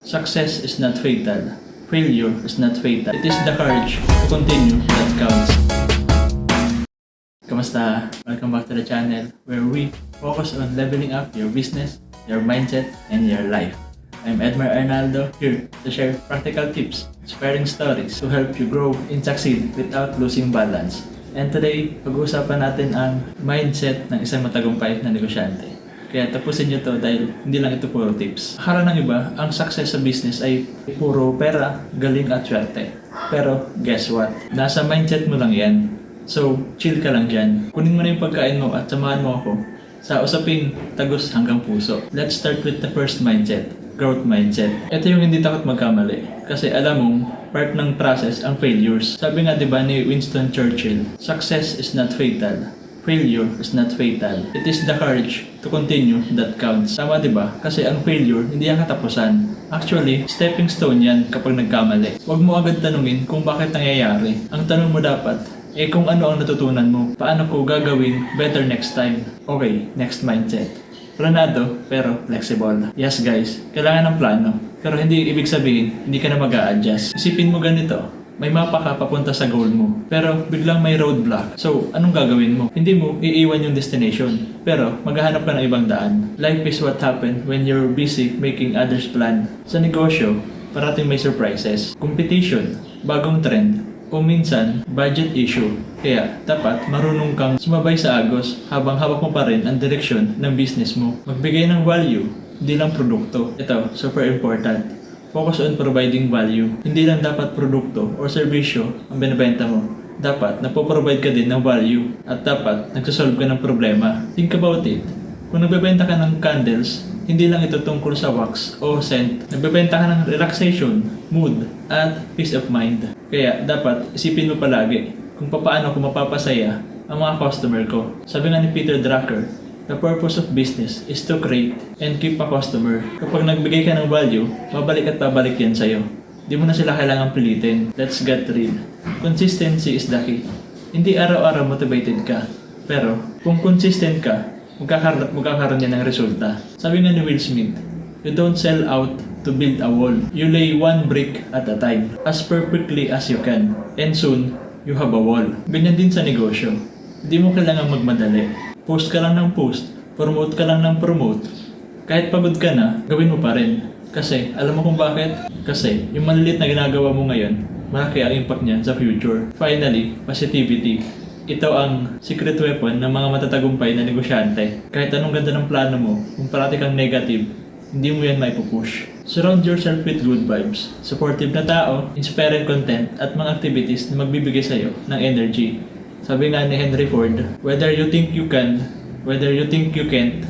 Success is not fatal. Failure is not fatal. It is the courage to continue that counts. Kamusta? Welcome back to the channel where we focus on leveling up your business, your mindset, and your life. I'm Edmar Arnaldo here to share practical tips, inspiring stories to help you grow and succeed without losing balance. And today, pag-uusapan natin ang mindset ng isang matagumpay na negosyante. Kaya tapusin nyo to dahil hindi lang ito puro tips. Akala ng iba, ang success sa business ay puro pera, galing at swerte. Pero guess what? Nasa mindset mo lang yan. So, chill ka lang dyan. Kunin mo na yung pagkain mo at samahan mo ako sa usaping tagos hanggang puso. Let's start with the first mindset, growth mindset. Ito yung hindi takot magkamali. Kasi alam mong part ng process ang failures. Sabi nga 'di ba ni Winston Churchill, success is not fatal. Failure is not fatal. It is the courage to continue that counts. Tama ba? Kasi ang failure hindi ang katapusan. Actually, stepping stone yan kapag nagkamali. Huwag mo agad tanungin kung bakit nangyayari. Ang tanong mo dapat, eh kung ano ang natutunan mo, paano ko gagawin better next time? Okay, next mindset. Planado, pero flexible. Yes guys, kailangan ng plano. Pero hindi ibig sabihin, hindi ka na mag adjust Isipin mo ganito, may mapa papunta sa goal mo. Pero biglang may roadblock. So, anong gagawin mo? Hindi mo iiwan yung destination. Pero maghahanap ka ng ibang daan. Life is what happen when you're busy making others plan. Sa negosyo, parating may surprises. Competition, bagong trend, o minsan, budget issue. Kaya, dapat marunong kang sumabay sa agos habang hawak mo pa rin ang direksyon ng business mo. Magbigay ng value, hindi lang produkto. Ito, super important. Focus on providing value. Hindi lang dapat produkto o serbisyo ang binibenta mo. Dapat napoprovide ka din ng value at dapat nagsasolve ka ng problema. Think about it. Kung nagbebenta ka ng candles, hindi lang ito tungkol sa wax o scent. Nagbebenta ka ng relaxation, mood, at peace of mind. Kaya dapat isipin mo palagi kung paano ko mapapasaya ang mga customer ko. Sabi nga ni Peter Drucker, The purpose of business is to create and keep a customer. Kapag nagbigay ka ng value, babalik at babalik yan sa'yo. Di mo na sila kailangan pilitin. Let's get real. Consistency is the key. Hindi araw-araw motivated ka. Pero kung consistent ka, magkakaroon, magkakaroon yan ng resulta. Sabi nga ni Will Smith, You don't sell out to build a wall. You lay one brick at a time, as perfectly as you can. And soon, you have a wall. Ganyan din sa negosyo. Hindi mo kailangan magmadali. Post ka lang ng post, promote ka lang ng promote. Kahit pagod ka na, gawin mo pa rin. Kasi, alam mo kung bakit? Kasi, yung maliliit na ginagawa mo ngayon, malaki ang impact niyan sa future. Finally, positivity. Ito ang secret weapon ng mga matatagumpay na negosyante. Kahit anong ganda ng plano mo, kung parati kang negative, hindi mo yan maipupush. Surround yourself with good vibes, supportive na tao, inspiring content, at mga activities na magbibigay sa'yo ng energy. Sabi nga ni Henry Ford, whether you think you can, whether you think you can't,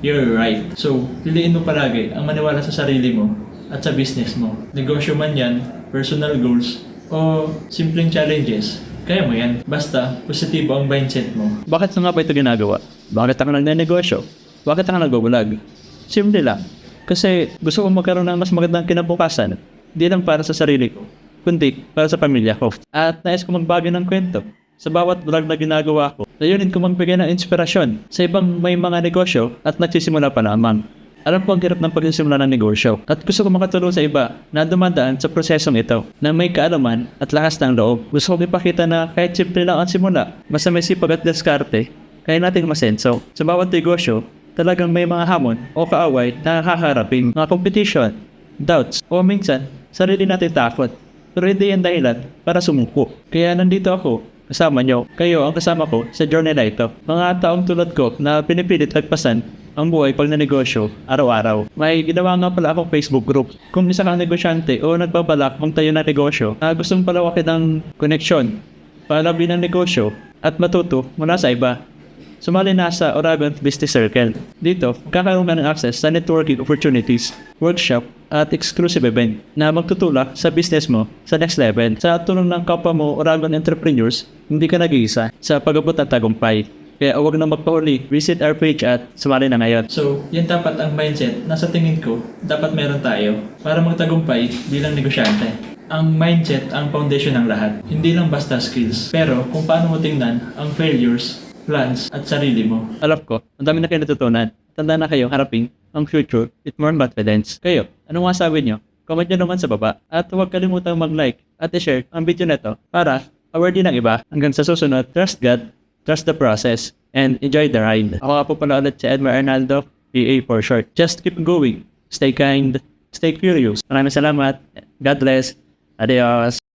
you're right. So, piliin mo palagi ang maniwala sa sarili mo at sa business mo. Negosyo man yan, personal goals, o simpleng challenges. Kaya mo yan. Basta, positibo ang mindset mo. Bakit nga ba ito ginagawa? Bakit ako nagnenegosyo? Bakit ako nagbabulag? Simple lang. Kasi gusto ko magkaroon ng mas magandang kinabukasan. Hindi lang para sa sarili ko, kundi para sa pamilya ko. At nais ko magbago ng kwento. Sa bawat vlog na ginagawa ko, layunin ko magbigay ng inspirasyon sa ibang may mga negosyo at nagsisimula pa lamang. Alam ko ang hirap ng pagsisimula ng negosyo at gusto ko makatulong sa iba na dumadaan sa prosesong ito na may kaalaman at lakas ng loob. Gusto ko ipakita na kahit simple lang ang simula, basta may sipag at diskarte, kaya natin masenso. Sa bawat negosyo, talagang may mga hamon o kaaway na kakaharapin, mga competition, doubts, o minsan, sarili natin takot. Pero hindi yan dahilan para sumuko. Kaya nandito ako, kasama nyo. Kayo ang kasama ko sa journey na ito. Mga taong tulad ko na pinipilit lagpasan ang buhay pag nanegosyo araw-araw. May ginawa nga pala akong Facebook group. Kung isa kang negosyante o nagbabalak mong tayo na negosyo na gustong palawakin ng koneksyon, palabi ng negosyo at matuto mula sa iba. Sumali na sa Oragon Business Circle. Dito, kakaroon ka ng access sa networking opportunities, workshop, at exclusive event na magtutulak sa business mo sa next level. Sa tulong ng kapwa mo Oragon entrepreneurs, hindi ka nag-iisa sa pag-abot ng tagumpay. Kaya huwag na magpauli, visit our page at sumali na ngayon. So, yan dapat ang mindset na sa tingin ko, dapat meron tayo para magtagumpay bilang negosyante. Ang mindset ang foundation ng lahat. Hindi lang basta skills. Pero kung paano mo tingnan ang failures, plans, at sarili mo. Alam ko, ang dami na kayo natutunan. Tanda na kayo harapin ang future with more confidence. Kayo, anong masabi nyo? comment nyo naman sa baba. At huwag kalimutang mag-like at i-share ang video na para aware din ng iba. Hanggang sa susunod, trust God, trust the process, and enjoy the ride. Ako nga po pala ulit si Edmar Arnaldo, PA for short. Just keep going. Stay kind. Stay curious. Maraming salamat. God bless. Adios.